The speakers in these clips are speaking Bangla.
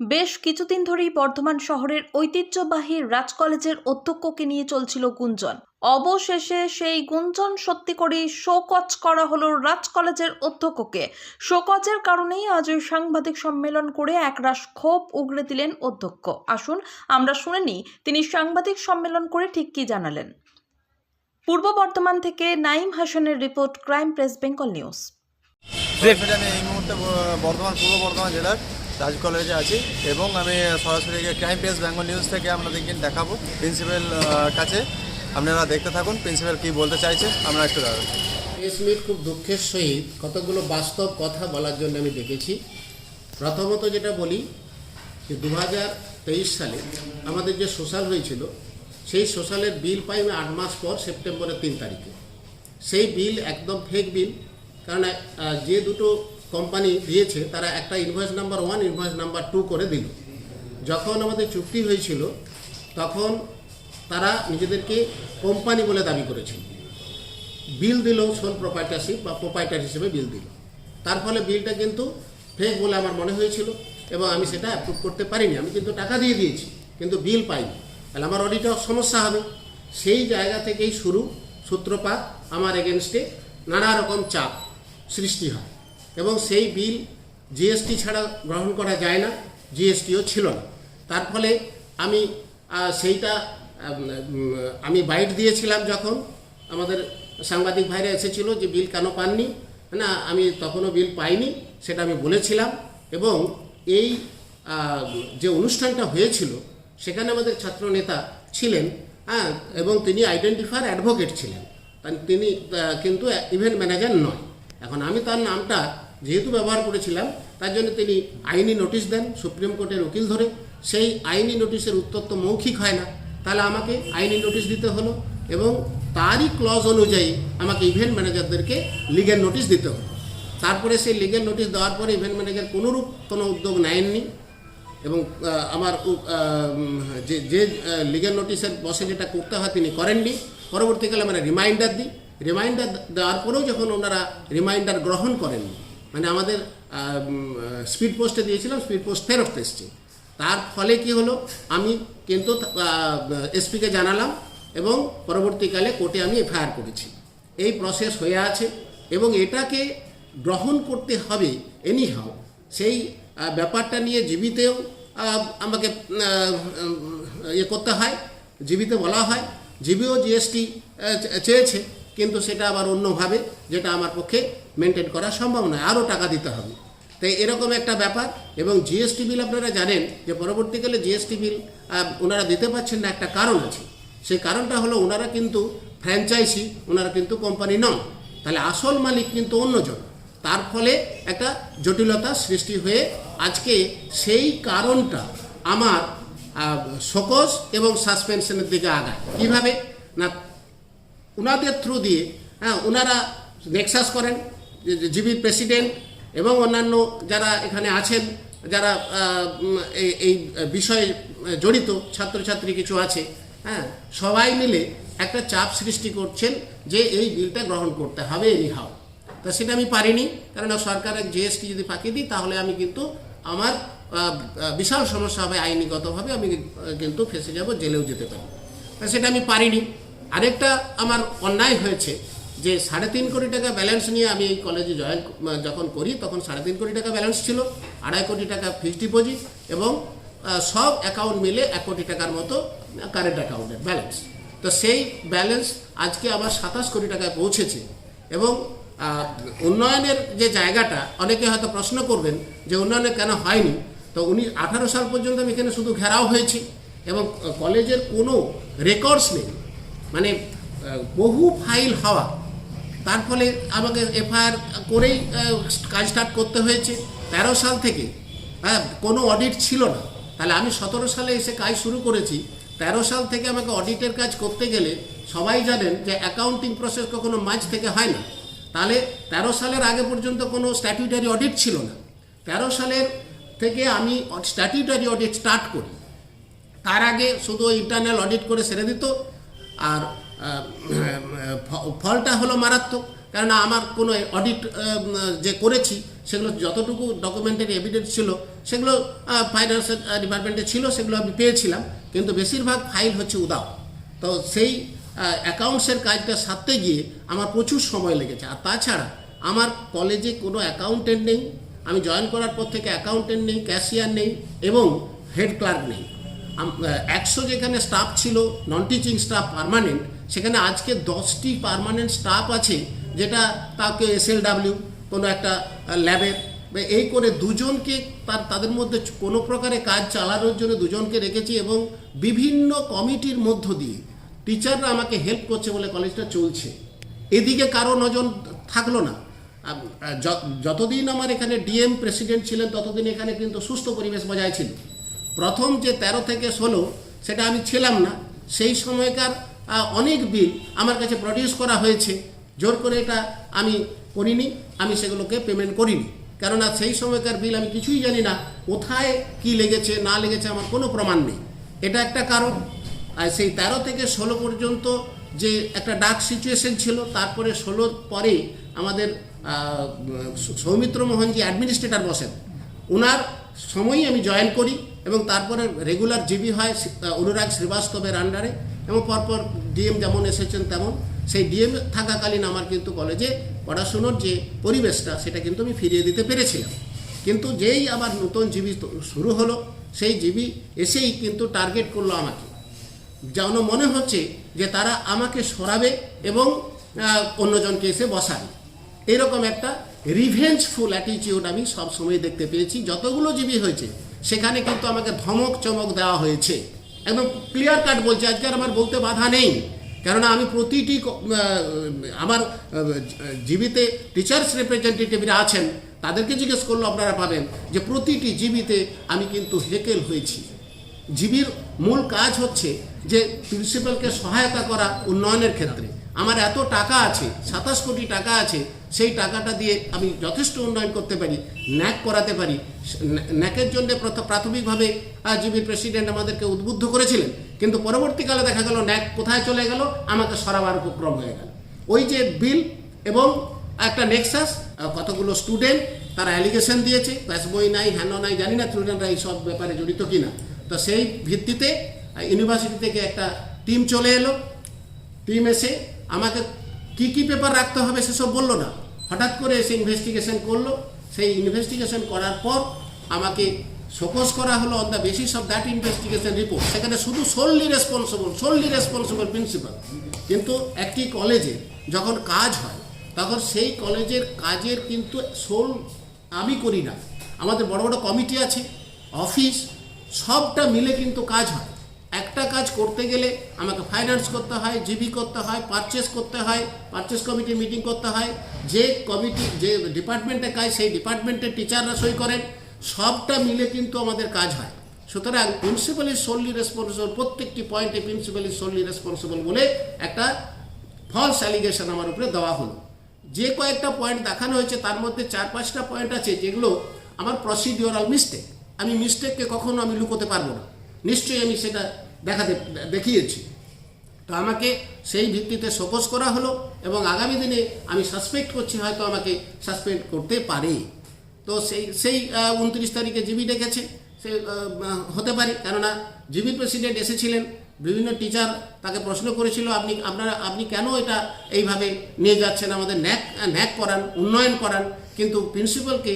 বেশ কিছুদিন ধরেই বর্ধমান শহরের ঐতিহ্যবাহী রাজ কলেজের অধ্যক্ষকে নিয়ে চলছিল গুঞ্জন। অবশেষে সেই গুঞ্জন সত্যি করেই শোকজ করা হলো রাজ কলেজের অধ্যক্ষকে। শোকজের কারণেই আজ ওই সাংবাদিক সম্মেলন করে একরাশ ক্ষোভ উগড়ে দিলেন অধ্যক্ষ। আসুন, আমরা শুনে নিই, তিনি সাংবাদিক সম্মেলন করে ঠিক কী জানালেন। পূর্ব বর্ধমান থেকে নাইম হাসানের report crime press Bengal news. এই মুহূর্তে বর্ধমান, পূর্ব বর্ধমান জেলার রাজ কলেজে আছি এবং আমি সরাসরি ক্রাইম পেস বেঙ্গল নিউজ থেকে আপনাদেরকে দেখাবো প্রিন্সিপাল কাছে। আপনারা দেখতে থাকুন প্রিন্সিপাল কি বলতে চাইছে, আমরা একটু দাঁড়াবো প্রেস মিট খুব দুঃখের সহিত কতগুলো বাস্তব কথা বলার জন্য আমি ডেকেছি প্রথমত যেটা বলি, যে দু সালে আমাদের যে সোশ্যাল হয়েছিল, সেই সোশ্যালের বিল পাই আমি আট মাস পর সেপ্টেম্বরের তিন তারিখে। সেই বিল একদম ফেক বিল কারণ যে দুটো কোম্পানি দিয়েছে, তারা একটা invoice number one invoice number two করে দিল। যখন আমাদের চুক্তি হয়েছিল, তখন তারা নিজেদেরকে কোম্পানি বলে দাবি করেছিল। বিল দিল সোল প্রোপাইটারশিপ বা প্রোপাইটার হিসেবে বিল দিল। তার ফলে বিলটা কিন্তু ফেক বলে আমার মনে হয়েছিল এবং আমি সেটা অ্যাপ্রুভ করতে পারিনি। আমি কিন্তু টাকা দিয়ে দিয়েছি, কিন্তু বিল পাইনি। তাহলে আমার অডিটর সমস্যা হবে। সেই জায়গা থেকেই শুরু সূত্রপাত, আমার এগেনস্টে নানা রকম চাপ সৃষ্টি হয়। এবং সেই বিল জিএসটি ছাড়া গ্রহণ করা যায় না জিএসটিও ছিল না। তার ফলে আমি সেইটা, আমি বাইট দিয়েছিলাম যখন আমাদের সাংবাদিক ভাইরা এসেছিল যে বিল কেন পাননি। না, আমি তখনও বিল পাইনি, সেটা আমি বলেছিলাম এবং এই যে অনুষ্ঠানটা হয়েছিল, সেখানে আমাদের ছাত্র নেতা ছিলেন হ্যাঁ এবং তিনি আইডেন্টিফায়ার অ্যাডভোকেট ছিলেন। তিনি কিন্তু ইভেন্ট ম্যানেজার নয়। এখন আমি তার নামটা যেহেতু ব্যবহার করেছিলাম, তার জন্য তিনি আইনি নোটিশ দেন, সুপ্রিম কোর্টের উকিল ধরে। সেই আইনি নোটিশের উত্তর তো মৌখিক হয় না। তাহলে আমাকে আইনি নোটিশ দিতে হলো এবং তারই ক্লজ অনুযায়ী আমাকে ইভেন্ট ম্যানেজারদেরকে লিগেল নোটিশ দিতে হলো। তারপরে সেই লিগেল নোটিশ দেওয়ার পরে ইভেন্ট ম্যানেজার কোনোরূপ কোনো উদ্যোগ নেননি এবং আমার যে যে লিগেল নোটিশের বসে যেটা করতে হয় তিনি করেননি। পরবর্তীকালে আমরা রিমাইন্ডার দিই। রিমাইন্ডার দেওয়ার পরেও যখন ওনারা রিমাইন্ডার গ্রহণ করেননি মানে আমাদের স্পিড পোস্টে দিয়েছিলাম স্পিড পোস্ট ফেরত এসছে। তার ফলে কি হলো, আমি কিন্তু এসপিকে জানালাম এবং পরবর্তীকালে কোর্টে আমি এফআইআর করেছি। এই প্রসেস হয়ে আছে এবং এটাকে গ্রহণ করতে হবে এনিহাও সেই ব্যাপারটা নিয়ে জীবিতেও আমাকে ইয়ে করতে হয়, জীবিতে বলা হয়। জীবিও জিএসটি চেয়েছে। কিন্তু সেটা আবার অন্যভাবে যেটা আমার পক্ষে মেনটেন করা সম্ভব নয়। আরও টাকা দিতে হবে। তাই এরকম একটা ব্যাপার এবং জিএসটি বিল আপনারা জানেন যে পরবর্তীকালে জিএসটি বিল ওনারা দিতে পারছেন না, একটা কারণ আছে। সেই কারণটা হলো ওনারা কিন্তু ফ্র্যাঞ্চাইজি ওনারা কিন্তু কোম্পানি নন। তাহলে আসল মালিক কিন্তু অন্যজন। তার ফলে একটা জটিলতা সৃষ্টি হয়ে আজকে সেই কারণটা আমার সকস এবং সাসপেনশনের দিকে আগায়। কীভাবে? না ওনাদের থ্রু দিয়ে হ্যাঁ ওনারা নেক্সাস করেন জিবির প্রেসিডেন্ট এবং অন্যান্য যারা এখানে আছেন, যারা এই বিষয়ে জড়িত, ছাত্রছাত্রী কিছু আছে হ্যাঁ সবাই মিলে একটা চাপ সৃষ্টি করছেন যে এই বিলটা গ্রহণ করতে হবে এনিহাও তা সেটা আমি পারিনি কারণ সরকারের জিএসটি যদি পাকিয়ে দিই, তাহলে আমি কিন্তু আমার বিশাল সমস্যা হবে আইনিগতভাবে, আমি কিন্তু ফেসে যাব, জেলেও যেতে পারি। তা সেটা আমি পারিনি। আরেকটা আমার অন্যায় হয়েছে যে সাড়ে তিন কোটি টাকা ব্যালেন্স নিয়ে আমি এই কলেজে জয়েন যখন করি, তখন সাড়ে তিন কোটি টাকা ব্যালেন্স ছিল, আড়াই কোটি টাকা ফিক্সড ডিপোজিট এবং সব অ্যাকাউন্ট মিলে এক কোটি টাকার মতো কারেন্ট অ্যাকাউন্টের ব্যালেন্স তো সেই ব্যালেন্স আজকে আবার সাতাশ কোটি টাকায় পৌঁছেছে এবং উন্নয়নের যে জায়গাটা, অনেকে হয়তো প্রশ্ন করবেন যে উন্নয়নে কেন হয়নি? তো উনি আঠারো সাল পর্যন্ত আমি এখানে শুধু ঘেরাও হয়েছি এবং কলেজের কোনো রেকর্ডস নেই। মানে বহু ফাইল হওয়া। তার ফলে আমাকে এফআইআর করেই কাজ স্টার্ট করতে হয়েছে। তেরো সাল থেকে হ্যাঁ কোনো অডিট ছিল না। তাহলে আমি সতেরো সালে এসে কাজ শুরু করেছি। তেরো সাল থেকে আমাকে অডিটের কাজ করতে গেলে সবাই জানেন যে অ্যাকাউন্টিং প্রসেস কখনো মাঝ থেকে হয় না। তাহলে তেরো সালের আগে পর্যন্ত কোনো স্ট্যাটিউটারি অডিট ছিল না। তেরো সালের থেকে আমি স্ট্যাটিউটারি অডিট স্টার্ট করি। তার আগে শুধু ইন্টারনাল অডিট করে সেরে দিত। আর ফলটা হলো মারাত্মক। কেননা আমার কোনো অডিট যে করেছি, সেগুলো যতটুকু ডকুমেন্টারি এভিডেন্স ছিল, সেগুলো ফাইন্যান্স ডিপার্টমেন্টে ছিল, সেগুলো আমি পেয়েছিলাম। কিন্তু বেশিরভাগ ফাইল হচ্ছে উদাও তো সেই অ্যাকাউন্টসের কাজটা সারতে গিয়ে আমার প্রচুর সময় লেগেছে। আর তাছাড়া আমার কলেজে কোনো অ্যাকাউন্টেন্ট নেই। আমি জয়েন করার পর থেকে অ্যাকাউন্টেন্ট নেই ক্যাশিয়ার নেই এবং হেড ক্লার্ক নেই। একশো যেখানে স্টাফ ছিল নন টিচিং স্টাফ পারমানেন্ট সেখানে আজকে দশটি পার্মানেন্ট স্টাফ আছে যেটা তাকে এসএলডাব্লিউ কোনো একটা ল্যাবের এই করে দুজনকে তার, তাদের মধ্যে কোনো প্রকারে কাজ চালানোর জন্য দুজনকে রেখেছি এবং বিভিন্ন কমিটির মধ্য দিয়ে টিচাররা আমাকে হেল্প করছে বলে কলেজটা চলছে। এদিকে কারও নজর থাকল না। যতদিন আমার এখানে ডিএম প্রেসিডেন্ট ছিলেন, ততদিন এখানে কিন্তু সুস্থ পরিবেশ বজায় ছিল। প্রথম যে ১৩ থেকে ষোলো, সেটা আমি ছিলাম না। সেই সময়কার অনেক বিল আমার কাছে প্রডিউস করা হয়েছে। জোর করে এটা আমি করিনি, আমি সেগুলোকে পেমেন্ট করিনি। কেননা সেই সময়কার বিল আমি কিছুই জানি না, কোথায় কি লেগেছে, না লেগেছে আমার কোনো প্রমাণ নেই। এটা একটা কারণ। আর সেই তেরো থেকে ষোলো পর্যন্ত যে একটা ডাক সিচুয়েশন ছিল, তারপরে ষোলোর পরে আমাদের সৌমিত্র মোহনজি অ্যাডমিনিস্ট্রেটর বসেন। ওনার সময়ই আমি জয়েন করি। এবং তারপরে রেগুলার জিবি হয় অনুরাগ শ্রীবাস্তবের আন্ডারে এবং পরপর ডিএম যেমন এসেছেন তেমন। সেই ডিএম থাকাকালীন আমার কিন্তু কলেজে পড়াশুনোর যে পরিবেশটা, সেটা কিন্তু আমি ফিরিয়ে দিতে পেরেছিলাম। কিন্তু যেই আবার নতুন জিবি শুরু হলো, সেই জিবি এসেই কিন্তু টার্গেট করল আমাকে। যেন মনে হচ্ছে যে তারা আমাকে সরাবে এবং অন্যজনকে এসে বসাবে। এরকম একটা রিভেঞ্জফুল অ্যাটিটিউড আমি সবসময় দেখতে পেয়েছি। যতগুলো জিবি হয়েছে সেখানে কিন্তু আমাকে ধমক চমক দেওয়া হয়েছে। একদম ক্লিয়ার কাট বলছে, আজকে আর আমার বলতে বাধা নেই। কেননা আমি প্রতিটি আমার জীবিতে টিচার্স রিপ্রেজেন্টেটিভরা আছেন, তাদেরকে জিজ্ঞেস করলে আপনারা পাবেন যে প্রতিটি জীবিতে আমি কিন্তু হেকেল হয়েছি। জিবির মূল কাজ হচ্ছে যে প্রিন্সিপালকে সহায়তা করা উন্নয়নের ক্ষেত্রে। আমার এত টাকা আছে, সাতাশ কোটি টাকা আছে সেই টাকাটা দিয়ে আমি যথেষ্ট উন্নয়ন করতে পারি, ন্যাক করাতে পারি। ন্যাকের জন্য প্রথ- প্রাথমিকভাবে জিবির প্রেসিডেন্ট আমাদেরকে উদ্বুদ্ধ করেছিলেন, কিন্তু পরবর্তীকালে দেখা গেল ন্যাক কোথায় চলে গেল, আমাকে সরাবার উপক্রম হয়ে গেল। ওই যে বিল এবং একটা নেক্সাস কতগুলো স্টুডেন্ট, তারা অ্যালিগেশন দিয়েছে ব্যাস বই নাই, হ্যানো নাই, জানি না স্টুডেন্টরা এই সব ব্যাপারে জড়িত কি না তো সেই ভিত্তিতে ইউনিভার্সিটি থেকে একটা টিম চলে এলো। টিম এসে আমাকে কি কি পেপার রাখতে হবে সেসব বলল না। হঠাৎ করে এসে ইনভেস্টিগেশন করল। সেই ইনভেস্টিগেশন করার পর আমাকে শোকজ করা হলো on the basis of that investigation report সেখানে শুধু solely responsible solely responsible principal কিন্তু একটি কলেজে যখন কাজ হয়, তখন সেই কলেজের কাজের কিন্তু সোল আমি করি না। আমাদের বড় বড় কমিটি আছে অফিস সবটা মিলে কিন্তু কাজ হয়। একটা কাজ করতে গেলে আমাকে ফাইন্যান্স করতে হয় জিবি করতে হয় পারচেস করতে হয় পারচেস কমিটি মিটিং করতে হয়। যে কমিটি যে ডিপার্টমেন্টে কাজ, সেই ডিপার্টমেন্টের টিচাররা সই করেন। সবটা মিলে কিন্তু আমাদের কাজ হয়। সুতরাং প্রিন্সিপাল ইজ সোনলি রেসপন্সিবল প্রত্যেকটি পয়েন্টে প্রিন্সিপাল ইজ সোনলি রেসপন্সিবল বলে একটা ফলস অ্যালিগেশন আমার উপরে দেওয়া হলো। যে কয়েকটা পয়েন্ট দেখানো হয়েছে, তার মধ্যে চার পাঁচটা পয়েন্ট আছে যেগুলো আমার প্রসিডিওরাল মিস্টেক আমি মিস্টেককে কখনো আমি লুকোতে পারব না। নিশ্চয়ই আমি সেটা দেখাতে, দেখিয়েছি। তো আমাকে সেই ভিত্তিতে শোকজ করা হলো এবং আগামী দিনে আমি সাসপেক্ট করছি হয়তো আমাকে সাসপেন্ড করতে পারে। তো সেই সেই উনত্রিশ তারিখে জিবি ডেকেছে। সে হতে পারে। কেননা জিবি প্রেসিডেন্ট এসেছিলেন। বিভিন্ন টিচার তাকে প্রশ্ন করেছিল, আপনি, আপনারা, আপনি কেন এটা এইভাবে নিয়ে যাচ্ছেন? আমাদের ন্যাক ন্যাক করান, উন্নয়ন করান। কিন্তু প্রিন্সিপালকে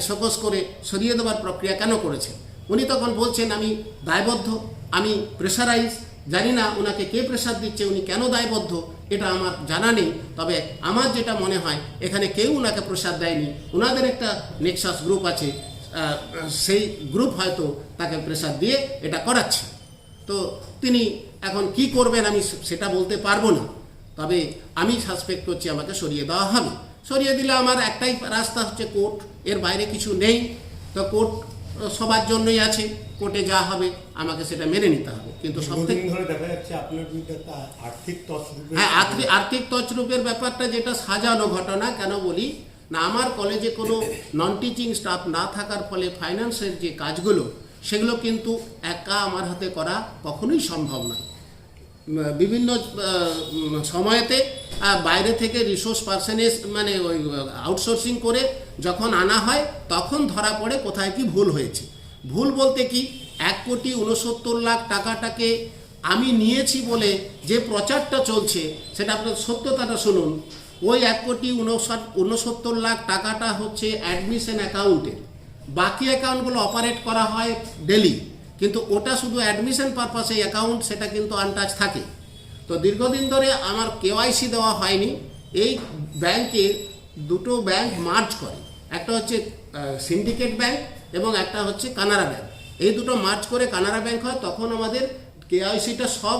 সকস করে সরিয়ে দেওয়ার প্রক্রিয়া কেন করেছেন? উনি তখন বলছেন, আমি দায়বদ্ধ, আমি প্রেশারাইজ জানি না ওনাকে কে প্রেশার দিচ্ছে, উনি কেন দায়বদ্ধ, এটা আমার জানা নেই। তবে আমার যেটা মনে হয়, এখানে কেউ ওনাকে প্রেশার দেয়নি। ওনাদের একটা নেক্সাস গ্রুপ আছে সেই গ্রুপ হয়তো তাকে প্রেশার দিয়ে এটা করাচ্ছে। তো তিনি এখন কি করবেন আমি সেটা বলতে পারব না। তবে আমি সাসপেক্ট করছি আমাকে সরিয়ে দেওয়া হবে। সরিয়ে দিলে আমার একটাই রাস্তা হচ্ছে কোর্ট, এর বাইরে কিছু নেই। তো কোর্ট সবার জন্যই আছে কোর্টে যা হবে আমাকে সেটা মেনে নিতে হবে। কিন্তু দেখা যাচ্ছে আপনার আর্থিক তছরূপে হ্যাঁ আর্থিক তছরূপের ব্যাপারটা যেটা সাজানো ঘটনা কেন বলি? না আমার কলেজে কোনো নন টিচিং স্টাফ না থাকার ফলে ফাইন্যান্সের যে কাজগুলো সেগুলো কিন্তু একা আমার হাতে করা কখনোই সম্ভব নয়। বিভিন্ন সময়েতে বাইরে থেকে রিসোর্স পার্সেনেজ মানে ওই আউটসোর্সিং করে যখন আনা হয়, তখন ধরা পড়ে কোথায় কি ভুল হয়েছে। ভুল বলতে কি, এক কোটি উনসত্তর লাখ টাকাটাকে আমি নিয়েছি বলে যে প্রচারটা চলছে, সেটা আপনার সত্যতাটা শুনুন। ওই এক কোটি উনষাট উনসত্তর লাখ টাকাটা হচ্ছে অ্যাডমিশন অ্যাকাউন্টে বাকি অ্যাকাউন্টগুলো অপারেট করা হয় ডেলি কিন্তু ওটা শুধু অ্যাডমিশন পারপাসে অ্যাকাউন্ট সেটা কিন্তু আনটাচ থাকে। তো দীর্ঘদিন ধরে আমার কেওয়াইসি দেওয়া হয়নি। এই ব্যাংকে দুটো ব্যাংক মার্জ করে। একটা হচ্ছে সিন্ডিকেট ব্যাংক এবং একটা হচ্ছে কানাড়া ব্যাংক এই দুটো মার্জ করে কানাড়া ব্যাংক হয়, তখন আমাদের কেওয়াইসিটা সব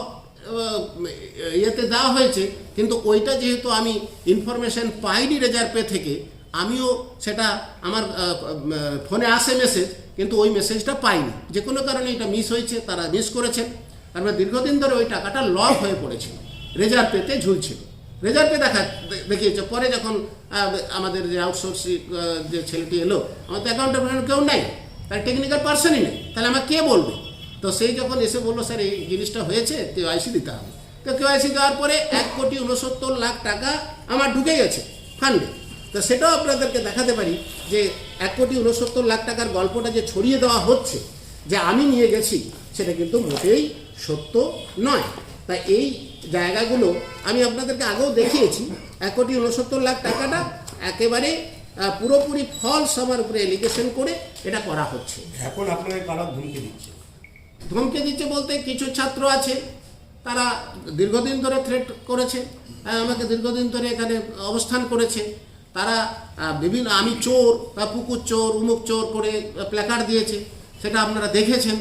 ইয়েতে দেওয়া হয়েছে। কিন্তু ওইটা যেহেতু আমি ইনফরমেশন পাইনি রেজার পে থেকে, আমিও সেটা আমার ফোনে আসে মেসেজ কিন্তু ওই মেসেজটা পাইনি। যে কোনো কারণে এটা মিস হয়েছে, তারা মিস করেছেন। তারপরে দীর্ঘদিন ধরে ওই টাকাটা লক হয়ে পড়েছিল। রেজার পেতে ঝুলছিল। পে দেখা দেখিয়েছে। পরে যখন আমাদের যে আউটসোর্সিং যে ছেলেটি এলো, আমার তো অ্যাকাউন্টের কেউ নাই। তার টেকনিক্যাল পার্সনই নেই। তাহলে আমার কে বলবে? তো সেই যখন এসে বলল, স্যার, এই জিনিসটা হয়েছে কেওয়াইসি দিতে হবে। তো কেওয়াইসি দেওয়ার পরে এক কোটি উনসত্তর লাখ টাকা আমার ঢুকে গেছে ফান্ডে তো সেটাও আপনাদেরকে দেখাতে পারি যে এক কোটি উনসত্তর লাখ টাকার গল্পটা যে ছড়িয়ে দেওয়া হচ্ছে যে আমি নিয়ে গেছি সেটা কিন্তু মোটেই সত্য নয়। তাই এই জায়গাগুলো আমি আপনাদেরকে আগেও দেখিয়েছি এক কোটি উনসত্তর লাখ টাকাটা একেবারে পুরোপুরি ফলস আমার উপরে এলিগেশন করে এটা করা হচ্ছে। এখন আপনাকে কারা ধমকি দিচ্ছে? ধমকে দিচ্ছে বলতে কিছু ছাত্র আছে তারা দীর্ঘদিন ধরে থ্রেট করেছে আমাকে দীর্ঘদিন ধরে এখানে অবস্থান করেছে। তারা বিভিন্ন, আমি চোর বা পুকুর চোর, উমুক চোর করে প্ল্যাকার্ড দিয়েছে। সেটা আপনারা দেখেছেন,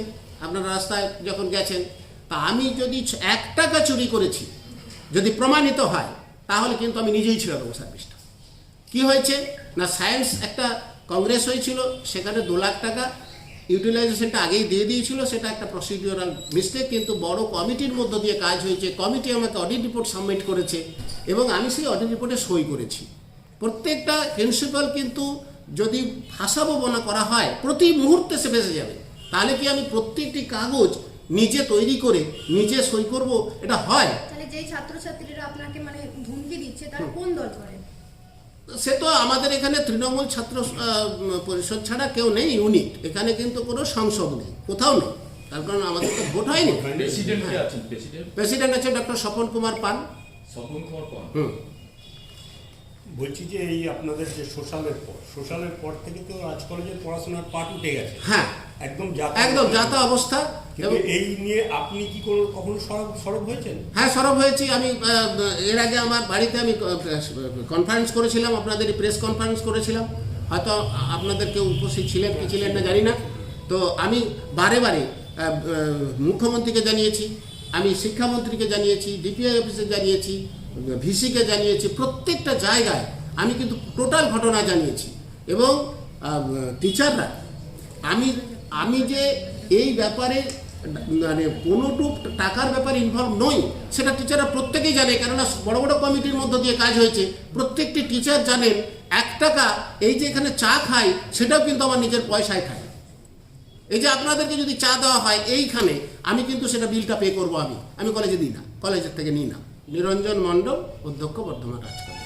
আপনারা রাস্তায় যখন গেছেন। তা আমি যদি এক টাকা চুরি করেছি, যদি প্রমাণিত হয়, তাহলে কিন্তু আমি নিজেই দেবো সার্ভিসটা কি হয়েছে? না সায়েন্স একটা কংগ্রেস হয়েছিল, সেখানে দু লাখ টাকা ইউটিলাইজেশনটা আগেই দিয়ে দিয়েছিল, সেটা একটা প্রসিডিওরাল মিস্টেক কিন্তু বড় কমিটির মধ্য দিয়ে কাজ হয়েছে। কমিটি আমাকে অডিট রিপোর্ট সাবমিট করেছে, এবং আমি সেই অডিট রিপোর্টে সই করেছি। প্রত্যেকটা প্রিন্সিপাল কিন্তু যদি ভাষাবো বনা করা হয় প্রতি মুহূর্তে সে বেঁচে যাবে। তাহলে কি আমি প্রত্যেকটি কাগজ নিজে তৈরি করে নিজে সই করব? এটা হয়। তাহলে যেই ছাত্রছাত্রীরা আপনাকে মানে ধমকি দিচ্ছে তারা কোন দল করেন সে তো আমাদের এখানে তৃণমূল ছাত্র পরিষদ ছাড়া কেউ নেই ইউনিট। এখানে কিন্তু কোনো সংসদ নেই কোথাও নেই। তার কারণ আমাদের তো ভোট হয়নি। প্রেসিডেন্ট আছেন প্রেসিডেন্ট প্রেসিডেন্ট আছে ডক্টর স্বপন কুমার পান। স্বপন কুমার পান? হুম। বলছি যে এই আপনাদের যে সোশ্যালের পর সোশ্যালের পর থেকে তো রাজ কলেজের পড়াশোনার পাট উঠে গেছে। হ্যাঁ। একদম যাতা একদম যাতা অবস্থা। কিন্তু এই নিয়ে আপনি কি কোনো কখনো সরব সরব হয়েছেন? হ্যাঁ সরব হয়েছি। আমি এর আগে আমার বাড়িতে আমি কনফারেন্স করেছিলাম আপনাদের প্রেস কনফারেন্স করেছিলাম। হয়তো আপনাদের কেউ উপস্থিত ছিলেন কি ছিলেন না জানি না। তো আমি বারে বারে মুখ্যমন্ত্রীকে জানিয়েছি আমি শিক্ষামন্ত্রীকে জানিয়েছি ডিপিআই অফিসে জানিয়েছি ভিসিকে জানিয়েছি প্রত্যেকটা জায়গায়। আমি কিন্তু টোটাল ঘটনা জানিয়েছি। এবং টিচাররা, আমি আমি যে এই ব্যাপারে মানে কোনোটুক টাকার ব্যাপারে ইনভলভ নই, সেটা টিচাররা প্রত্যেকেই জানে, কেননা বড় বড় কমিটির মধ্য দিয়ে কাজ হয়েছে। প্রত্যেকটি টিচার জানেন, এক টাকা এই যে এখানে চা খাই সেটাও কিন্তু আমার নিজের পয়সায় খাই এই যে আপনাদেরকে যদি চা দেওয়া হয় এইখানে, আমি কিন্তু সেটা বিলটা পে করব আমি। আমি কলেজে দিই না কলেজের থেকে নিই না। নিরঞ্জন মণ্ডল অধ্যক্ষ বর্ধমান রাজকলেজ